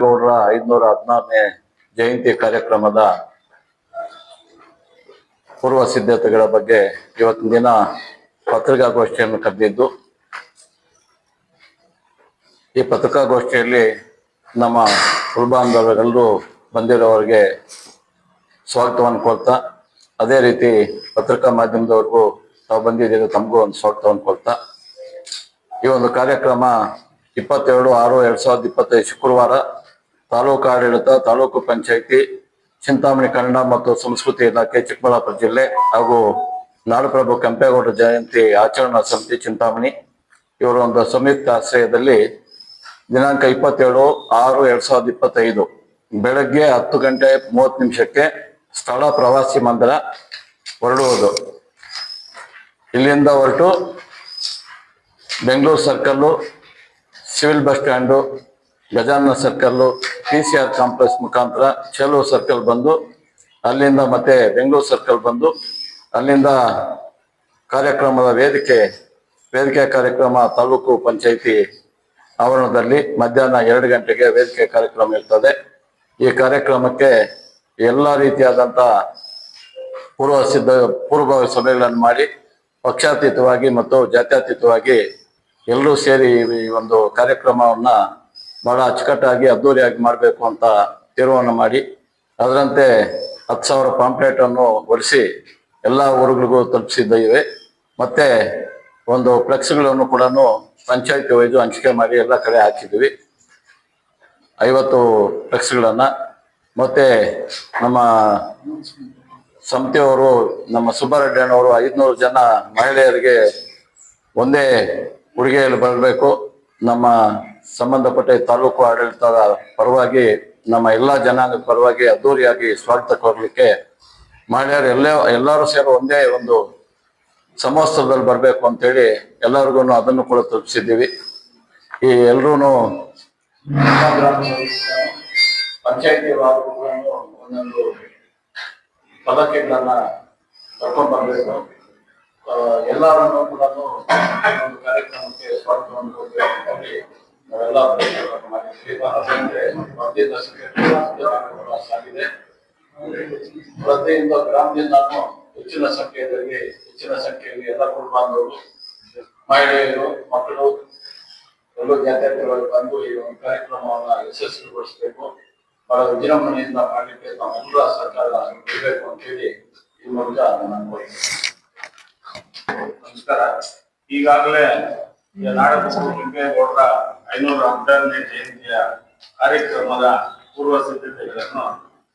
ಕೆಂಪೇಗೌಡರ ಐದುನೂರ ಹದಿನಾರನೇ ಜಯಂತಿ ಕಾರ್ಯಕ್ರಮದ ಪೂರ್ವ ಸಿದ್ಧತೆಗಳ ಬಗ್ಗೆ ಇವತ್ತಿನ ದಿನ ಪತ್ರಿಕಾಗೋಷ್ಠಿಯನ್ನು ಕರೆದಿದ್ದು, ಈ ಪತ್ರಿಕಾಗೋಷ್ಠಿಯಲ್ಲಿ ನಮ್ಮ ಕುಲಬಾಂಧವರೆಲ್ಲರೂ ಬಂದಿರೋರಿಗೆ ಸ್ವಾಗತವನ್ನು ಕೊಡ್ತಾ ಅದೇ ರೀತಿ ಪತ್ರಿಕಾ ಮಾಧ್ಯಮದವ್ರಿಗೂ ತಾವು ಬಂದಿದ್ದೀರಿ, ತಮಗೂ ಒಂದು ಸ್ವಾಗತವನ್ನು ಕೊಡ್ತಾ ಈ ಒಂದು ಕಾರ್ಯಕ್ರಮ ಇಪ್ಪತ್ತೆರಡು ಆರು ಎರಡ್ ಸಾವಿರದ ಇಪ್ಪತ್ತೈದು ಶುಕ್ರವಾರ ತಾಲೂಕು ಆಡಳಿತ, ತಾಲೂಕು ಪಂಚಾಯಿತಿ, ಚಿಂತಾಮಣಿ ಕನ್ನಡ ಮತ್ತು ಸಂಸ್ಕೃತಿ ಇಲಾಖೆ, ಚಿಕ್ಕಬಳ್ಳಾಪುರ ಜಿಲ್ಲೆ ಹಾಗೂ ನಾಡಪ್ರಭು ಕೆಂಪೇಗೌಡ ಜಯಂತಿ ಆಚರಣಾ ಸಮಿತಿ ಚಿಂತಾಮಣಿ. ಇವರ ಒಂದು ಸಂಯುಕ್ತ ಆಶ್ರಯದಲ್ಲಿ ದಿನಾಂಕ ಇಪ್ಪತ್ತೇಳು ಆರು ಎರಡ್ ಸಾವಿರದ ಇಪ್ಪತ್ತೈದು ಬೆಳಗ್ಗೆ ಹತ್ತು ಗಂಟೆ ಮೂವತ್ತು ನಿಮಿಷಕ್ಕೆ ಸ್ಥಳ ಪ್ರವಾಸಿ ಮಂದಿರ ಹೊರಡುವುದು. ಇಲ್ಲಿಂದ ಹೊರಟು Bengaluru circle, civil bus stand Gajanana circle P C R complex ಮುಖಾಂತರ ಚೇಲೂರು ಸರ್ಕಲ್ ಬಂದು, ಅಲ್ಲಿಂದ ಮತ್ತೆ ಬೆಂಗಳೂರು ಸರ್ಕಲ್ ಬಂದು, ಅಲ್ಲಿಂದ ಕಾರ್ಯಕ್ರಮದ ವೇದಿಕೆ ವೇದಿಕೆ ಕಾರ್ಯಕ್ರಮ ತಾಲೂಕು ಪಂಚಾಯಿತಿ ಆವರಣದಲ್ಲಿ ಮಧ್ಯಾಹ್ನ ಎರಡು ಗಂಟೆಗೆ ವೇದಿಕೆ ಕಾರ್ಯಕ್ರಮ ಇರ್ತದೆ. ಈ ಕಾರ್ಯಕ್ರಮಕ್ಕೆ ಎಲ್ಲ ರೀತಿಯಾದಂಥ ಪೂರ್ವ ಸಿದ್ಧ, ಪೂರ್ವಭಾವಿ ಸಭೆಗಳನ್ನು ಮಾಡಿ, ಪಕ್ಷಾತೀತವಾಗಿ ಮತ್ತು ಜಾತ್ಯತೀತವಾಗಿ ಎಲ್ಲರೂ ಸೇರಿ ಈ ಒಂದು ಕಾರ್ಯಕ್ರಮವನ್ನ ಬಹಳ ಅಚ್ಚುಕಟ್ಟಾಗಿ, ಅದ್ದೂರಿಯಾಗಿ ಮಾಡಬೇಕು ಅಂತ ತೀರ್ಮಾನ ಮಾಡಿ, ಅದರಂತೆ ಹತ್ತು ಸಾವಿರ ಪಾಂಪ್ಲೆಟ್ ಹೊಡಿಸಿ ಎಲ್ಲ ಊರುಗಳಿಗೂ ತಲುಪಿಸಿದ್ದೇವೆ ಮತ್ತೆ ಒಂದು ಫ್ಲೆಕ್ಸ್ಗಳನ್ನು ಕೂಡ ಪಂಚಾಯತಿ ವೈದು ಹಂಚಿಕೆ ಮಾಡಿ ಎಲ್ಲ ಕಡೆ ಹಾಕಿದ್ದೀವಿ. ಐವತ್ತು ಫ್ಲೆಕ್ಸ್ಗಳನ್ನು. ಮತ್ತೆ ನಮ್ಮ ಸಂತೆಯವರು, ನಮ್ಮ ಸುಬ್ಬಾರೆಡ್ಡಿಯವರು ಐದುನೂರು ಜನ ಮಹಿಳೆಯರಿಗೆ ಒಂದೇ ಉಡುಗೆಯಲ್ಲಿ ಬರಬೇಕು. ನಮ್ಮ ಸಂಬಂಧಪಟ್ಟ ತಾಲೂಕು ಆಡಳಿತದ ಪರವಾಗಿ ನಮ್ಮ ಎಲ್ಲ ಜನಾಂಗದ ಪರವಾಗಿ ಅದ್ದೂರಿಯಾಗಿ ಸ್ವಾಗತ ಕೋರ್ಲಿಕ್ಕೆ ಮಾಡ್ಯಾರ. ಎಲ್ಲ, ಎಲ್ಲರೂ ಸೇರಿ ಒಂದೇ ಒಂದು ಸಮವಸ್ತ್ರದಲ್ಲಿ ಬರಬೇಕು ಅಂತೇಳಿ ಎಲ್ಲರಿಗೂ ಅದನ್ನು ಕೂಡ ತಲುಪಿಸಿದ್ದೀವಿ. ಈ ಎಲ್ರೂ ಪಂಚಾಯತಿ ಒಂದೊಂದು ಪದಕಗಳನ್ನು ಕರ್ಕೊಂಡು ಬರಬೇಕು. ಎಲ್ಲರನ್ನು ಕೂಡ ಕಾರ್ಯಕ್ರಮಕ್ಕೆ ಸ್ವಾಗತವನ್ನು ನಾವೆಲ್ಲ ಸಾಗಿದೆ ಪ್ರತಿಯೊಂದು ಗ್ರಾಮದಿಂದಾನು ಹೆಚ್ಚಿನ ಸಂಖ್ಯೆಯಲ್ಲಿ ಹೆಚ್ಚಿನ ಸಂಖ್ಯೆಯಲ್ಲಿ ಎಲ್ಲ ಕುಟುಂಬಾಂಧವರು ಮಹಿಳೆಯರು, ಮಕ್ಕಳು, ಎಲ್ಲ ಜಾತ್ಯಗಳು ಬಂದು ಈ ಒಂದು ಕಾರ್ಯಕ್ರಮವನ್ನ ಯಶಸ್ವಿಗೊಳಿಸಬೇಕು ಬಹಳ ವಿಜೃಂಭಣೆಯಿಂದ ಮಾಡಲಿಕ್ಕೆ ನಮ್ಮೆಲ್ಲ ಸರ್ಕಾರ ಇರಬೇಕು ಅಂತ ಹೇಳಿ ಈ ಮೂಲಕ ನಾನು. ನಮಸ್ಕಾರ ಈಗಾಗಲೇ ನಾಡಪ್ರಭು ಕೆಂಪೇಗೌಡರ ಐನೂರ ಹದಿನಾರನೇ ಜಯಂತಿಯ ಕಾರ್ಯಕ್ರಮದ ಪೂರ್ವ ಸಿದ್ಧತೆಗಳನ್ನು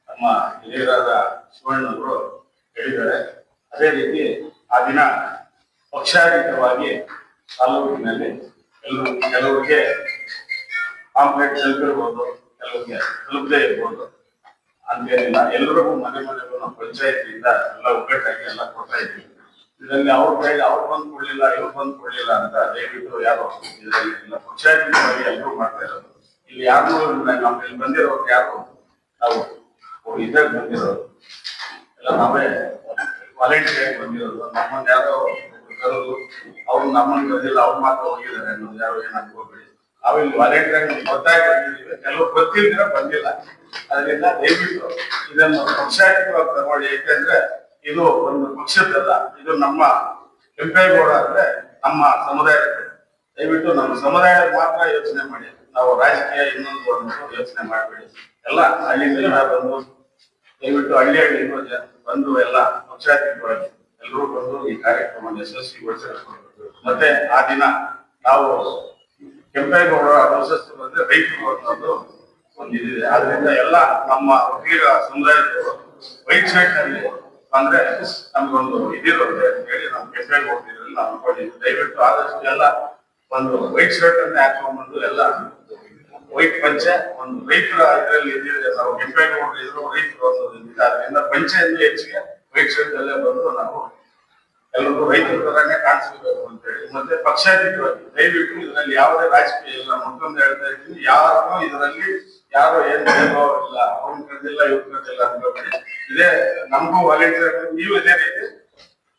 ನಮ್ಮ ಹಿರಿಯರಾದ ಶಿವಣ್ಣವರು ಹೇಳಿದ್ದಾರೆ. ಅದೇ ರೀತಿ ಆ ದಿನ ಪಕ್ಷಾತೀತವಾಗಿ ತಾಲೂಕಿನಲ್ಲಿ ಎಲ್ಲರೂ ಕೆಲವರಿಗೆ ಪಾಂಪ್ಲೆಟ್ ತಲುಪಿರ್ಬೋದು, ಕೆಲವರಿಗೆ ತಲುಪದೇ ಇರ್ಬೋದು. ಅಂತೇನಿಲ್ಲ ಎಲ್ಲರಿಗೂ ಮನೆ ಮನೆಗೂ ಪಂಚಾಯತಿಯಿಂದ ಎಲ್ಲ ಒಗ್ಗಟ್ಟಾಗಿ ಎಲ್ಲ ಕೊಡ್ತಾ ಇದ್ದೀವಿ. ಇದರಲ್ಲಿ ಅವ್ರ ಕೈಲಿ ಅವ್ರು ಬಂದು ಕೊಡ್ಲಿಲ್ಲ, ಇವ್ರು ಬಂದು ಕೊಡ್ಲಿಲ್ಲ ಅಂತ ದಯವಿಟ್ಟು ಯಾರು ಇದರಲ್ಲಿ ಇಲ್ಲ. ಪಂಚಾಯತಿಗಾಗಿ ಎಲ್ಲರೂ ಮಾಡ್ತಾ ಇರೋದು. ಇಲ್ಲಿ ಯಾರು ನಮ್ಮಲ್ಲಿ ಬಂದಿರೋರು ಯಾರು ನಾವು ಇದ್ರಾಗ ಬಂದಿರೋದು. ಎಲ್ಲ ನಾವೇ ವಾಲಂಟಿಯರ್ ಬಂದಿರೋದು. ನಮ್ಮನ್ನ ಯಾರೋ ಕರೆದು ಅವ್ರು ನಮ್ಮನ್ನ ಕರೆದಿಲ್ಲ ಅವ್ರು ಮಾತ್ರ ಹೋಗಿದ್ದಾರೆ ಅನ್ನೋದು ಯಾರು ಏನ್ ಅನ್ಕೋಬೇಡಿ. ನಾವು ಇಲ್ಲಿ ವಾಲಂಟಿಯರ್ ಗೊತ್ತಾಗಿ ಬಂದಿದ್ದೀವಿ ಕೆಲವರು ಗೊತ್ತಿಲ್ದಿರ ಬಂದಿಲ್ಲ. ಅದರಿಂದ ದಯವಿಟ್ಟು ಇದನ್ನು ಪಕ್ಷಾತೀತವಾಗಿ ತಗೊಳ್ಳಿ. ಯಾಕೆಂದ್ರೆ ಇದು ಒಂದು ಪಕ್ಷದಲ್ಲ ಇದು ನಮ್ಮ ಕೆಂಪೇಗೌಡ ಅಂದ್ರೆ ನಮ್ಮ ಸಮುದಾಯ ದಯವಿಟ್ಟು ನಮ್ಮ ಸಮುದಾಯ ಮಾತ್ರ ಯೋಚನೆ ಮಾಡಿ. ನಾವು ರಾಜಕೀಯ ಇನ್ನೊಂದು ಯೋಚನೆ ಮಾಡಬೇಡಿ. ಎಲ್ಲ ಹಳ್ಳಿಯಿಂದ ಬಂದು, ದಯವಿಟ್ಟು ಹಳ್ಳಿ ಹಳ್ಳಿ ಬಂದು ಎಲ್ಲ ಪಕ್ಷಾತೀತವಾಗಿ ಎಲ್ಲರೂ ಬಂದು ಈ ಕಾರ್ಯಕ್ರಮ ಯಶಸ್ವಿಗೊಳಿಸಬೇಕು ಮತ್ತೆ ಆ ದಿನ ನಾವು ಕೆಂಪೇಗೌಡರ ಪ್ರಶಸ್ತಿ ಬಂದ್ರೆ ರೈತರು ಅನ್ನೋದು ಒಂದು ಇದಿದೆ. ಆದ್ರಿಂದ ಎಲ್ಲ ನಮ್ಮ ವಕೀಲ ಸಮುದಾಯದವರು ವೈಟ್ ಶರ್ಟ್ನಲ್ಲಿ ಅಂದ್ರೆ ನಮ್ಗೊಂದು ಇದಿರುತ್ತೆ ಹೇಳಿ ನಾವು ಕೆಂಪೇಗೌಡರಲ್ಲಿ ನಾವು ಅನ್ಕೊಳ್ಳಿ ದಯವಿಟ್ಟು ಆದಷ್ಟು ಎಲ್ಲ ಒಂದು ವೈಟ್ ಶರ್ಟ್ ಅನ್ನ ಹಾಕೊಂಡ್ಬಂದು ಎಲ್ಲ ವೈಟ್ ಪಂಚೆ, ಒಂದು ರೈತರ ಇದರಲ್ಲಿ ಇದ್ದಿದೆ ನಾವು ಕೆಂಪೇಗೌಡರು ಇದ್ರು ರೈತರು ಅದರಿಂದ ಪಂಚೆಯಲ್ಲಿ ಹೆಚ್ಚಿಗೆ ವೈಟ್ ಶರ್ಟ್ ಅಲ್ಲೇ ಬಂದು ನಾವು ಎಲ್ಲರಿಗೂ ರೈತರ ತರಾನೇ ಕಾಣಿಸ್ಬೇಕು ಅಂತ ಹೇಳಿ ಮತ್ತೆ ಪಕ್ಷಾತೀತವಾಗಿ ದಯವಿಟ್ಟು ಇದರಲ್ಲಿ ಯಾವುದೇ ರಾಜಕೀಯ ಇಲ್ಲ. ಮತ್ತೊಂದು ಹೇಳ್ತಾ ಇದ್ದೀನಿ ಯಾರು ಇದರಲ್ಲಿ ಯಾರು ಏನ್ ಭೇದಭಾವ ಇಲ್ಲ ಅವ್ರನ್ನ ಕರೆದಿಲ್ಲ ಇವ್ರ ಕರೆದಿಲ್ಲ ಅನ್ಕೋಬೇಡಿ ಇದೇ ನಮಗೂ ವಾಲಂಟಿಯರ್ ನೀವು ಇದೇ ರೀತಿ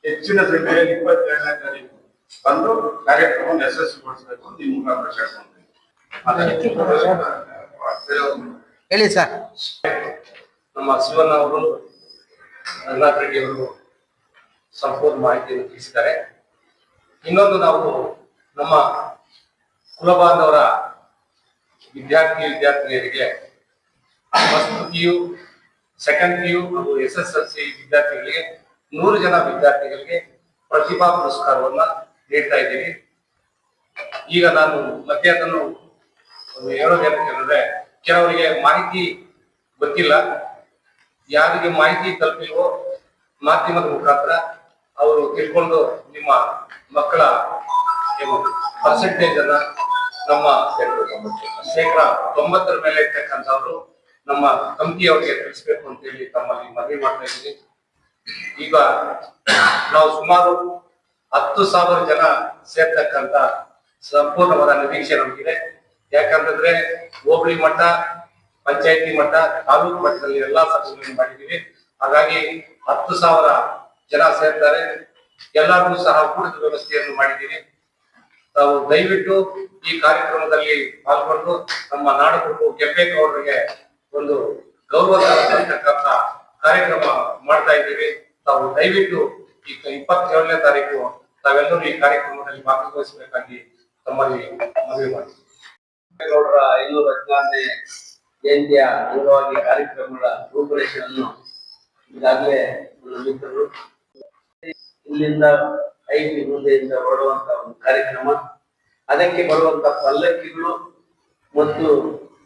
ಹೆಚ್ಚಿನ ಸಂಖ್ಯೆಯಲ್ಲಿ ಇಪ್ಪತ್ತೆರಡನೇ ತಾರೀಕು ಬಂದು ಕಾರ್ಯಕ್ರಮ ಯಶಸ್ವಿಗೊಳಿಸಬೇಕು ಅಂತ ಈ ಮುಖಾಂತರ ಕೇಳ್ಕೊಂತೀನಿ ಹೇಳಿ ಸರ್. ನಮ್ಮ ಶಿವಣ್ಣ ಅವರು ರಂಗನಾಥ್ ರೆಡ್ಡಿ ಅವರು ಸಂಪೂರ್ಣ ಮಾಹಿತಿಯನ್ನು ತಿಳಿಸಿದ್ದಾರೆ ಇನ್ನೊಂದು ನಾವು ನಮ್ಮ ಕುಲಬಾಂಧವರ ವಿದ್ಯಾರ್ಥಿ ವಿದ್ಯಾರ್ಥಿನಿಯರಿಗೆ first P U second P U ಹಾಗೂ ಎಸ್ ಎಸ್ ಎಲ್ ಸಿ ವಿದ್ಯಾರ್ಥಿಗಳಿಗೆ, ನೂರು ಜನ ವಿದ್ಯಾರ್ಥಿಗಳಿಗೆ ಪ್ರತಿಭಾ ಪುರಸ್ಕಾರವನ್ನು ನೀಡ್ತಾ ಇದ್ದೀವಿ. ಈಗ ನಾನು ಮತ್ತೆ ಅದನ್ನು ಹೇಳೋದೇನು ಕೇಳಿದ್ರೆ ಕೆಲವರಿಗೆ ಮಾಹಿತಿ ಗೊತ್ತಿಲ್ಲ. ಯಾರಿಗೆ ಮಾಹಿತಿ ತಲುಪಿಲ್ವೋ ಮಾಧ್ಯಮದ ಮುಖಾಂತರ ಅವರು ತಿಳ್ಕೊಂಡು ನಿಮ್ಮ ಮಕ್ಕಳ ಪರ್ಸೆಂಟೇಜ್ ಅನ್ನ ನಮ್ಮ ಶೇಕಡ ತೊಂಬತ್ತರ ಮೇಲೆ ಇರ್ತಕ್ಕಂಥವ್ರು ನಮ್ಮ ಕಂಪ್ನಿಯವರಿಗೆ ತಿಳಿಸ್ಬೇಕು ಅಂತ ಹೇಳಿ ತಮ್ಮಲ್ಲಿ ಮನವಿ ಮಾಡ್ತಾ ಇದ್ದೀವಿ ಈಗ ನಾವು ಸುಮಾರು ಹತ್ತು ಸಾವಿರ ಜನ ಸೇರ್ತಕ್ಕಂತ ಸಂಪೂರ್ಣವಾದ ನಿರೀಕ್ಷೆ ನಮಗಿದೆ. ಯಾಕಂತಂದ್ರೆ ಹೋಬಳಿ ಮಟ್ಟ, ಪಂಚಾಯತಿ ಮಟ್ಟ, ತಾಲೂಕು ಮಟ್ಟದಲ್ಲಿ ಎಲ್ಲಾ ಸಭೆಗಳನ್ನು ಮಾಡಿದ್ದೀವಿ. ಹಾಗಾಗಿ ಹತ್ತು ಸಾವಿರ ಜನ ಸೇರ್ತಾರೆ. ಎಲ್ಲರಿಗೂ ಸಹ ಊಟದ ವ್ಯವಸ್ಥೆಯನ್ನು ಮಾಡಿದ್ದೀನಿ. ತಾವು ದಯವಿಟ್ಟು ಈ ಕಾರ್ಯಕ್ರಮದಲ್ಲಿ ಪಾಲ್ಗೊಂಡು ನಮ್ಮ ನಾಡಪ್ರಭು ಕೆಂಪೇಗೌಡರಿಗೆ ಒಂದು ಗೌರವದ ತರತಕ್ಕಂತ ಕಾರ್ಯಕ್ರಮ ಮಾಡ್ತಾ ಇದ್ದೀವಿ. ತಾವು ದಯವಿಟ್ಟು ಈ ಇಪ್ಪತ್ತೇಳನೇ ತಾರೀಕು ತಾವೆಲ್ಲರೂ ಈ ಕಾರ್ಯಕ್ರಮದಲ್ಲಿ ಭಾಗವಹಿಸಬೇಕಾಗಿ ತಮ್ಮಲ್ಲಿ ಮನವಿ ಮಾಡಿಗೌಡರ ಗೌಡರ ಐನೂರ ಹದಿನಾರನೇ ಜಯಂತಿಯ ಅಂಗವಾಗಿ ಕಾರ್ಯಕ್ರಮಗಳ ರೂಪುರೇಷೆಯನ್ನು ಈಗಾಗಲೇ ನಮ್ಮ ಮಿತ್ರರು ಇಲ್ಲಿಂದ ಐದು ಮುಂದೆಯಿಂದ ಹೊರಡುವಂತ ಒಂದು ಕಾರ್ಯಕ್ರಮ. ಅದಕ್ಕೆ ಬರುವಂತ ಪಲ್ಲಕ್ಕಿಗಳು ಮತ್ತು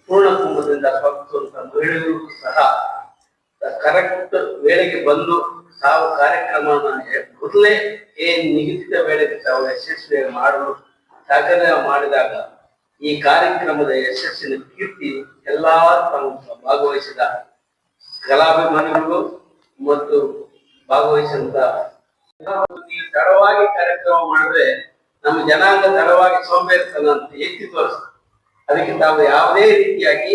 ಪೂರ್ಣ ಕುಂಭದಿಂದ ಭಕ್ತರುವಂತ ಮಹಿಳೆಯರು ಸಹ ಕರೆಕ್ಟ್ ವೇಳೆಗೆ ಬಂದು ತಾವು ಕಾರ್ಯಕ್ರಮನ ಮೊದಲೇ ಏನ್ ನಿಗದಿತ ವೇಳೆಗೆ ತಾವು ಯಶಸ್ವಿಯಾಗಿ ಮಾಡಲು ಸಹಕಾರ ಮಾಡಿದಾಗ ಈ ಕಾರ್ಯಕ್ರಮದ ಯಶಸ್ಸಿನ ಕೀರ್ತಿ ಎಲ್ಲಾ ತಾವು ಭಾಗವಹಿಸಿದ ಕಲಾಭಿಮಾನಿಗಳು ಮತ್ತು ಭಾಗವಹಿಸಿದಂತ ನೀವು ತಡವಾಗಿ ಕಾರ್ಯಕ್ರಮ ಮಾಡಿದ್ರೆ ನಮ್ಮ ಜನಾಂಗ ತಡವಾಗಿ ಸೋಂಬೇರಿತನ ಅಂತ ಎತ್ತಿ ತೋರಿಸ್ತದೆ ಅದಕ್ಕೆ ತಾವು ಯಾವುದೇ ರೀತಿಯಾಗಿ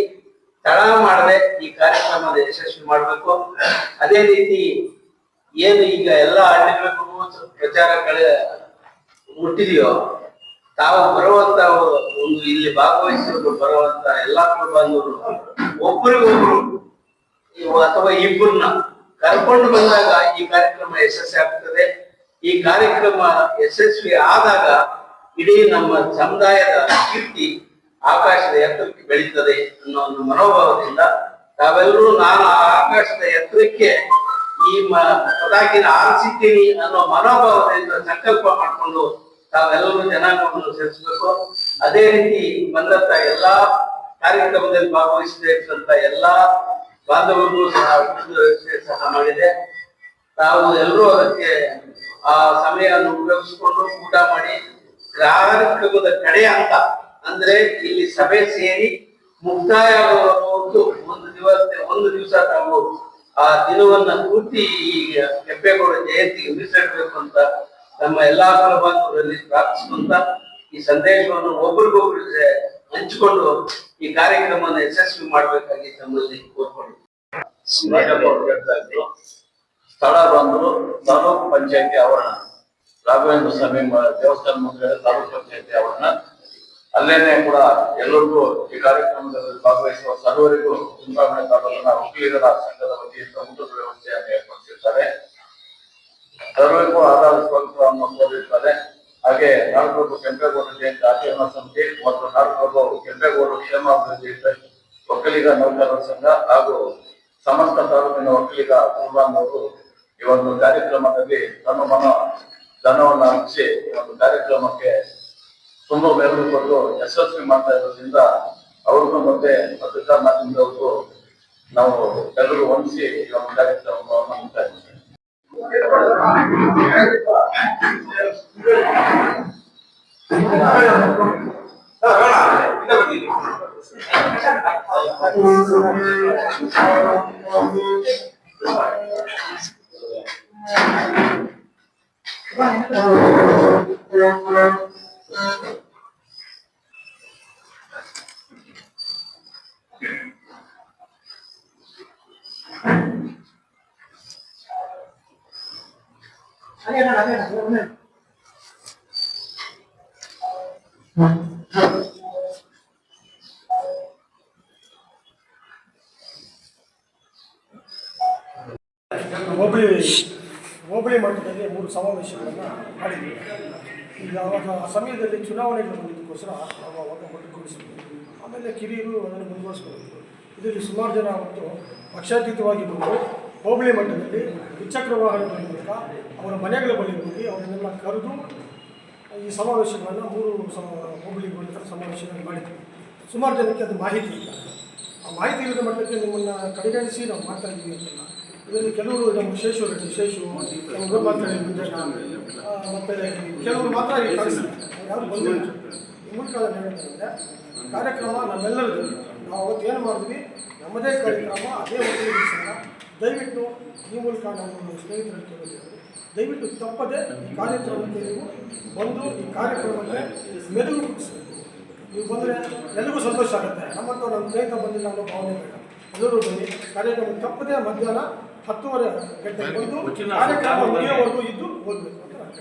ತಡ ಮಾಡದೆ ಈ ಕಾರ್ಯಕ್ರಮದ ಯಶಸ್ವಿ ಮಾಡಬೇಕು. ಅದೇ ರೀತಿ ಏನು ಈಗ ಎಲ್ಲ ಹಳ್ಳಿಗಳಿಗೂ ಕಳೆ ಮುಟ್ಟಿದೆಯೋ, ತಾವು ಬರುವಂತ ಒಂದು ಇಲ್ಲಿ ಭಾಗವಹಿಸಿದ್ರು ಬರುವಂತ ಎಲ್ಲಾ ಕುಟುಂಬ ಒಬ್ಬರಿಗೊಬ್ರು ಅಥವಾ ಇಬ್ಬರನ್ನ ಕರ್ಕೊಂಡು ಬಂದಾಗ ಈ ಕಾರ್ಯಕ್ರಮ ಯಶಸ್ವಿ ಆಗ್ತದೆ. ಈ ಕಾರ್ಯಕ್ರಮ ಯಶಸ್ವಿ ಆದಾಗ ಇಡೀ ನಮ್ಮ ಸಮುದಾಯದ ಕೀರ್ತಿ ಆಕಾಶದ ಎತ್ತರಕ್ಕೆ ಬೆಳೀತದೆ ಅನ್ನೋ ಒಂದು ಮನೋಭಾವದಿಂದ ತಾವೆಲ್ಲರೂ ನಾನು ಆಕಾಶದ ಎತ್ತರಕ್ಕೆ ಈ ಪದಾಕಿನ ಆರಿಸಿದ್ದೀನಿ ಅನ್ನೋ ಮನೋಭಾವದಿಂದ ಸಂಕಲ್ಪ ಮಾಡಿಕೊಂಡು ತಾವೆಲ್ಲರೂ ಜನಾಂಗವನ್ನು ಸೇರಿಸಬೇಕು. ಅದೇ ರೀತಿ ಬಂದಂತ ಎಲ್ಲಾ ಕಾರ್ಯಕ್ರಮದಲ್ಲಿ ಭಾಗವಹಿಸಬೇಕಂತ ಎಲ್ಲಾ ಬಾಂಧವರಿಗೂ ಸಹ ಸಹ ಮಾಡಿದೆ. ತಾವು ಎಲ್ಲರೂ ಅದಕ್ಕೆ ಆ ಸಮಯವನ್ನು ಉಪಯೋಗಿಸಿಕೊಂಡು ಊಟ ಮಾಡಿ ಕಾರ್ಯಕ್ರಮದ ಕಡೆ ಅಂತ ಅಂದ್ರೆ ಇಲ್ಲಿ ಸಭೆ ಸೇರಿ ಮುಕ್ತಾಯ ಒಂದು ದಿವಸ ಒಂದು ದಿವಸ ತಾವು ಆ ದಿನವನ್ನ ಪೂರ್ತಿ ಈ ಕೆಂಪೇಗೌಡ ಜಯಂತಿಗೆ ಮೀಸಲಿಡಬೇಕು ಅಂತ ನಮ್ಮ ಎಲ್ಲಾ ಬಾಂಧವರಲ್ಲಿ ಪ್ರಾರ್ಥಿಸುವಂತ ಈ ಸಂದೇಶವನ್ನು ಒಬ್ರಿಗೊಬ್ರು ಹಂಚಿಕೊಂಡು ಈ ಕಾರ್ಯಕ್ರಮವನ್ನು ಯಶಸ್ವಿ ಮಾಡಬೇಕಾಗಿ ತಮ್ಮಲ್ಲಿ ಕೋರ್ಕೊಂಡು. ಸ್ಥಳ ಬಂದು ತಾಲೂಕು ಪಂಚಾಯತಿ ಆವರಣ ರಾಘವೇಂದ್ರ ಸ್ವಾಮಿ ದೇವಸ್ಥಾನ ಮುಂದೆ ತಾಲೂಕು ಪಂಚಾಯತಿ ಆವರಣ ಅಲ್ಲೇನೆ ಕೂಡ ಎಲ್ಲರಿಗೂ ಈ ಕಾರ್ಯಕ್ರಮದಲ್ಲಿ ಭಾಗವಹಿಸುವ ಸರ್ವರಿಗೂ ಚುನಾವಣೆ ತಾಲೂಕಿನ ವಕೀಲರ ಸಂಘದ ವತಿಯಿಂದ ಊಟದ ವ್ಯವಸ್ಥೆಯನ್ನು ಏರ್ಪಡಿಸಿರ್ತಾರೆ ಸರ್ವರಿಗೂ ಆಧಾರ ಸ್ವಂತ ಕೋರಿರ್ತಾರೆ ಹಾಗೆ ನಾಲ್ಕು ಕೆಂಪೇಗೌಡರ ಜಯಂತಿ ಆಚರಣಾ ಸಮಿತಿ ಮತ್ತು ನಾಡಪ್ರಭು ಕೆಂಪೇಗೌಡ ಕ್ಷೇಮಾಭಿವೃದ್ಧಿ ಟ್ರಸ್ಟ್ ಒಕ್ಕಲಿಗ ನೌಕರರ ಸಂಘ ಹಾಗೂ ಸಮಸ್ತ ತಾಲೂಕಿನ ಒಕ್ಕಲಿಗ ಪೂರ್ವಾಂಗವರು ಈ ಒಂದು ಕಾರ್ಯಕ್ರಮದಲ್ಲಿ ತಮ್ಮ ಮನ ಧನವನ್ನು ಹಂಚಿ ಈ ಒಂದು ಕಾರ್ಯಕ್ರಮಕ್ಕೆ ತುಂಬಾ ಬೆಂಬಲ ಕೊಟ್ಟು ಯಶಸ್ವಿ ಮಾಡ್ತಾ ಇರೋದ್ರಿಂದ ಅವ್ರಿಗೂ ಮತ್ತೆ ಪತ್ರಿಕಾ ಮಾಧ್ಯಮದವ್ರಿಗೂ ನಾವು ಎಲ್ಲರೂ ಹೊಂದಿಸಿ ಈ ಒಂದು ಕಾರ್ಯಕ್ರಮವನ್ನು 아니야, 아니야, 아니야. ಹೋಬಳಿ ಹೋಬಳಿ ಮಟ್ಟದಲ್ಲಿ ಮೂರು ಸಮಾವೇಶಗಳನ್ನು ಮಾಡಿದ್ವಿ. ಈಗ ಅವಾಗ ಆ ಸಮಯದಲ್ಲಿ ಚುನಾವಣೆಗಳು ಬಂದಿದ್ದಕ್ಕೋಸ್ಕರ ನಾವು ಅವಾಗ ಒಟ್ಟುಗೂಡಿಸಿದ್ವಿ. ಆಮೇಲೆ ಕಿರಿಯರು ಅದನ್ನು ಮುಂದುವರಿಸ್ಕೊಂಡಿದ್ರು ಇದರಲ್ಲಿ ಸುಮಾರು ಜನ ಅವತ್ತು ಪಕ್ಷಾತೀತವಾಗಿ ಬಂದು ಹೋಬಳಿ ಮಟ್ಟದಲ್ಲಿ ದ್ವಿಚಕ್ರ ವಾಹನಗಳ ಮೂಲಕ ಅವರ ಮನೆಗಳ ಬಳಿ ಹೋಗಿ ಅವರನ್ನೆಲ್ಲ ಕರೆದು ಈ ಸಮಾವೇಶಗಳನ್ನು ಮೂರು ಸಮ ಹೋಬಳಿ ಮಟ್ಟದ ಸಮಾವೇಶಗಳನ್ನು ಮಾಡಿದ್ವಿ. ಸುಮಾರು ಜನಕ್ಕೆ ಅದು ಮಾಹಿತಿ ಇಲ್ಲ. ಆ ಮಾಹಿತಿ ಇಲ್ಲದ ಮಟ್ಟಕ್ಕೆ ನಿಮ್ಮನ್ನು ಕಡೆಗಣಿಸಿ ನಾವು ಮಾಡ್ತಾ ಇದ್ದೀವಿ ಅಂತಲ್ಲ. ಇದರಲ್ಲಿ ಕೆಲವರು ನಮ್ಮ ಶೇಷು ರೆಡ್ಡಿ ಶೇಷು ನಮ್ಮ ಮಾತಾಡಿ ಮತ್ತೆ ಕೆಲವರು ಅವ್ರು ಯಾರು ಬಂದಿಲ್ಲ. ಈ ಮೂಲಕ ಕಾರ್ಯಕ್ರಮ ನಮ್ಮೆಲ್ಲರದ್ದು. ನಾವು ಅವತ್ತು ಏನು ಮಾಡಿದ್ವಿ? ನಮ್ಮದೇ ಕಾರ್ಯಕ್ರಮ ಅದೇ ಒಂದು ದಯವಿಟ್ಟು ಈ ಮೂಲಕ ನಮ್ಮ ಸ್ನೇಹಿತರಲ್ಲಿ ಕೇಳಿದ್ದೇವೆ ದಯವಿಟ್ಟು ತಪ್ಪದೆ ಈ ಕಾರ್ಯಕ್ರಮಕ್ಕೆ ನೀವು ಬಂದು ಈ ಕಾರ್ಯಕ್ರಮಕ್ಕೆ ಮೆದುಳು ಮುಟ್ಟಿಸಬೇಕು. ನೀವು ಬಂದರೆ ಎಲ್ಲರಿಗೂ ಸಂತೋಷ ಆಗುತ್ತೆ. ನಮ್ಮಂತ ನಮ್ಮ ಸ್ನೇಹಿತ ಬಂದಿಲ್ಲ ಅನ್ನೋ ಭಾವನೆ ಬೇಡ. ಎಲ್ಲರೂ ಬನ್ನಿ. ಕಾರ್ಯಕ್ರಮ ತಪ್ಪದೆ ಮಧ್ಯಾಹ್ನ ಹತ್ತುವರೆ ಗಂಟೆಗೆ ಬಂದು ಕಾರ್ಯಕ್ರಮ ಮುಗಿಯೋವರೆಗೂ ಇದ್ದು ಓದಬೇಕು ಅಂತ ನಾನು.